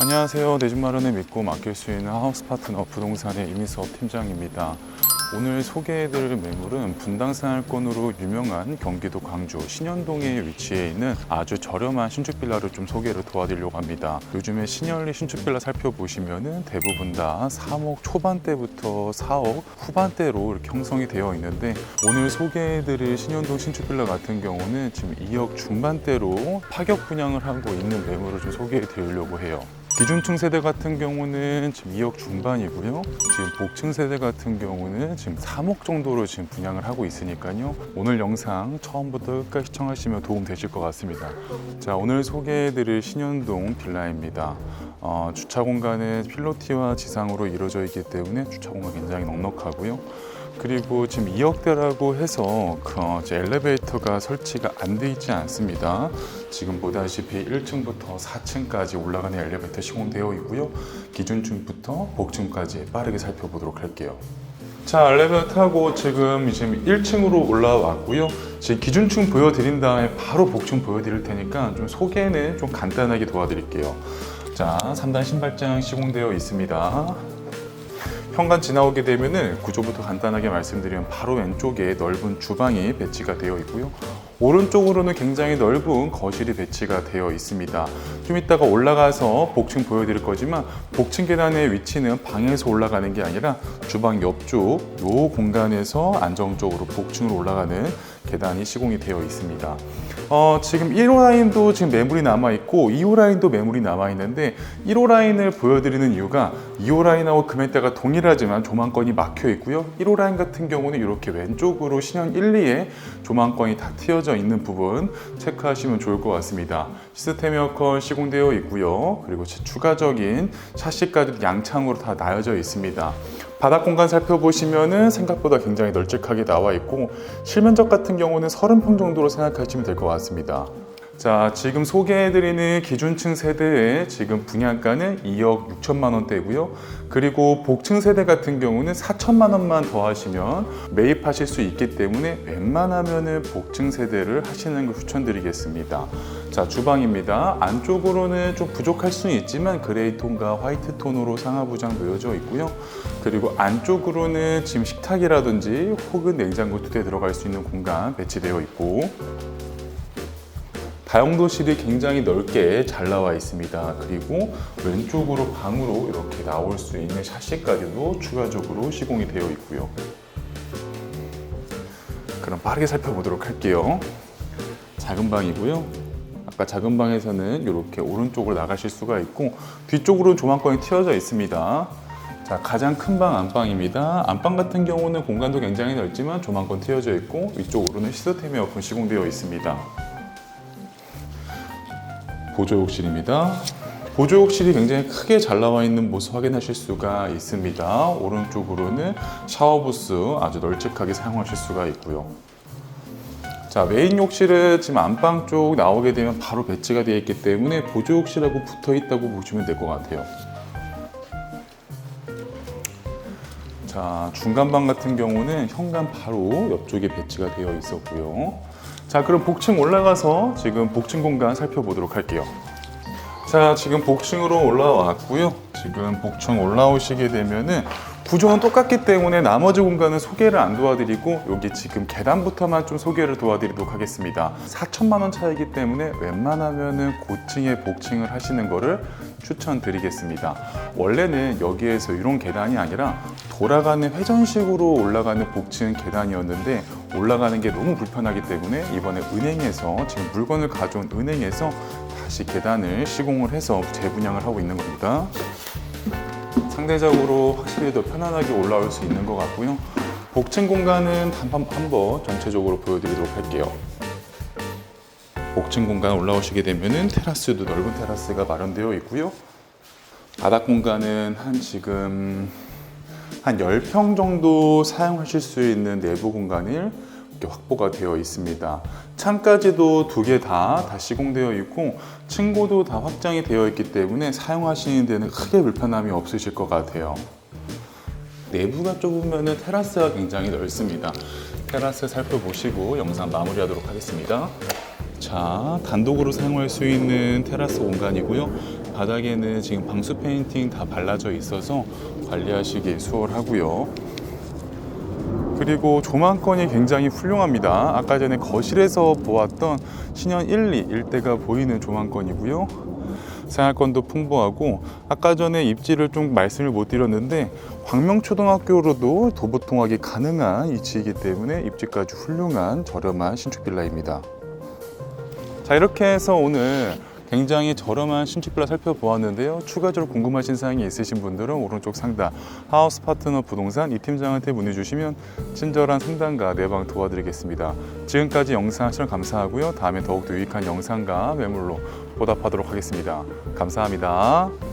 안녕하세요. 내집 마련을 믿고 맡길 수 있는 하우스 파트너 부동산의 이민수업 팀장입니다. 오늘 소개해드릴 매물은 분당 생활권으로 유명한 경기도 광주 신현동에 위치해 있는 아주 저렴한 신축 빌라를 좀 소개를 도와드리려고 합니다. 요즘에 신현리 신축 빌라 살펴보시면은 대부분 다 3억 초반대부터 4억 후반대로 이렇게 형성이 되어 있는데 오늘 소개해드릴 신현동 신축 빌라 같은 경우는 지금 2억 중반대로 파격 분양을 하고 있는 매물을 좀 소개해드리려고 해요. 기준층 세대 같은 경우는 지금 2억 중반이고요. 지금 복층 세대 같은 경우는 지금 3억 정도로 지금 분양을 하고 있으니까요. 오늘 영상 처음부터 끝까지 시청하시면 도움 되실 것 같습니다. 자, 오늘 소개해드릴 신현동 빌라입니다. 어, 주차 공간은 필로티와 지상으로 이루어져 있기 때문에 주차 공간 굉장히 넉넉하고요. 그리고 지금 2억대라고 해서 그 엘리베이터가 설치가 안 돼 있지 않습니다. 지금 보다시피 1층부터 4층까지 올라가는 엘리베이터 시공되어 있고요. 기준층부터 복층까지 빠르게 살펴보도록 할게요. 자, 엘리베이터 타고 지금 지금 1층으로 올라왔고요. 지금 기준층 보여드린 다음에 바로 복층 보여드릴 테니까 좀 소개는 좀 간단하게 도와드릴게요. 자, 3단 신발장 시공되어 있습니다. 현관 지나오게 되면은 구조부터 간단하게 말씀드리면 바로 왼쪽에 넓은 주방이 배치가 되어 있고요. 오른쪽으로는 굉장히 넓은 거실이 배치가 되어 있습니다. 좀 이따가 올라가서 복층 보여드릴 거지만 복층 계단의 위치는 방에서 올라가는 게 아니라 주방 옆쪽 요 공간에서 안정적으로 복층으로 올라가는 계단이 시공이 되어 있습니다. 어, 지금 1호 라인도 지금 매물이 남아 있고 2호 라인도 매물이 남아 있는데 1호 라인을 보여드리는 이유가 2호 라인하고 금액대가 동일하지만 조망권이 막혀 있고요. 1호 라인 같은 경우는 이렇게 왼쪽으로 신형 1, 2에 조망권이 다 트여져 있는 부분 체크하시면 좋을 것 같습니다. 시스템 에어컨 시공되어 있고요. 그리고 추가적인 샤시까지 양창으로 다 나여져 있습니다. 바닥 공간 살펴보시면은 생각보다 굉장히 널찍하게 나와 있고 실면적 같은 경우는 30평 정도로 생각하시면 될 것 같습니다. 자, 지금 소개해드리는 기준층 세대의 지금 분양가는 2억 6천만 원대고요. 그리고 복층 세대 같은 경우는 4천만 원만 더 하시면 매입하실 수 있기 때문에 웬만하면은 복층 세대를 하시는 걸 추천드리겠습니다. 자, 주방입니다. 안쪽으로는 좀 부족할 수는 있지만 그레이 톤과 화이트 톤으로 상하부장 놓여져 있고요. 그리고 안쪽으로는 지금 식탁이라든지 혹은 냉장고 두 대 들어갈 수 있는 공간 배치되어 있고 다용도실이 굉장히 넓게 잘 나와 있습니다. 그리고 왼쪽으로 방으로 이렇게 나올 수 있는 샤시까지도 추가적으로 시공이 되어 있고요. 그럼 빠르게 살펴보도록 할게요. 작은 방이고요. 아까 작은 방에서는 이렇게 오른쪽으로 나가실 수가 있고 뒤쪽으로는 조망권이 튀어져 있습니다. 자, 가장 큰 방 안방입니다. 안방 같은 경우는 공간도 굉장히 넓지만 조망권 튀어져 있고 위쪽으로는 시스템 에어컨 시공되어 있습니다. 보조욕실입니다. 보조욕실이 굉장히 크게 잘 나와 있는 모습 확인하실 수가 있습니다. 오른쪽으로는 샤워부스 아주 널찍하게 사용하실 수가 있고요. 자, 메인 욕실은 지금 안방 쪽 나오게 되면 바로 배치가 되어 있기 때문에 보조욕실하고 붙어 있다고 보시면 될 것 같아요. 자, 중간방 같은 경우는 현관 바로 옆쪽에 배치가 되어 있었고요. 자, 그럼 복층 올라가서 지금 복층 공간 살펴보도록 할게요. 자, 지금 복층으로 올라왔고요. 지금 복층 올라오시게 되면은 구조는 똑같기 때문에 나머지 공간은 소개를 안 도와드리고 여기 지금 계단부터만 좀 소개를 도와드리도록 하겠습니다. 4천만 원 차이기 때문에 웬만하면은 고층에 복층을 하시는 거를 추천드리겠습니다. 원래는 여기에서 이런 계단이 아니라 돌아가는 회전식으로 올라가는 복층 계단이었는데 올라가는 게 너무 불편하기 때문에 이번에 은행에서 지금 물건을 가져온 은행에서 다시 계단을 시공을 해서 재분양을 하고 있는 겁니다. 상대적으로 확실히 더 편안하게 올라올 수 있는 것 같고요. 복층 공간은 한번 한번 전체적으로 보여드리도록 할게요. 복층 공간 올라오시게 되면은 테라스도 넓은 테라스가 마련되어 있고요. 바닥 공간은 한 지금 한 10평 정도 사용하실 수 있는 내부 공간을 확보가 되어 있습니다. 창까지도 두 개 다 다 시공되어 있고 층고도 다 확장이 되어 있기 때문에 사용하시는 데는 크게 불편함이 없으실 것 같아요. 내부가 좁으면 테라스가 굉장히 넓습니다. 테라스 살펴보시고 영상 마무리하도록 하겠습니다. 자, 단독으로 사용할 수 있는 테라스 공간이고요. 바닥에는 지금 방수 페인팅 다 발라져 있어서 관리하시기 수월하고요. 그리고 조망권이 굉장히 훌륭합니다. 아까 전에 거실에서 보았던 신현 1, 2 일대가 보이는 조망권이고요. 생활권도 풍부하고 아까 전에 입지를 좀 말씀을 못 드렸는데 광명초등학교로도 도보 통학이 가능한 위치이기 때문에 입지까지 훌륭한 저렴한 신축 빌라입니다. 자 이렇게 해서 오늘 굉장히 저렴한 신축 빌라 살펴보았는데요. 추가적으로 궁금하신 사항이 있으신 분들은 오른쪽 상단 하우스 파트너 부동산 이 팀장한테 문의 주시면 친절한 상담과 내방 도와드리겠습니다. 지금까지 영상 시청 감사하고요. 다음에 더욱더 유익한 영상과 매물로 보답하도록 하겠습니다. 감사합니다.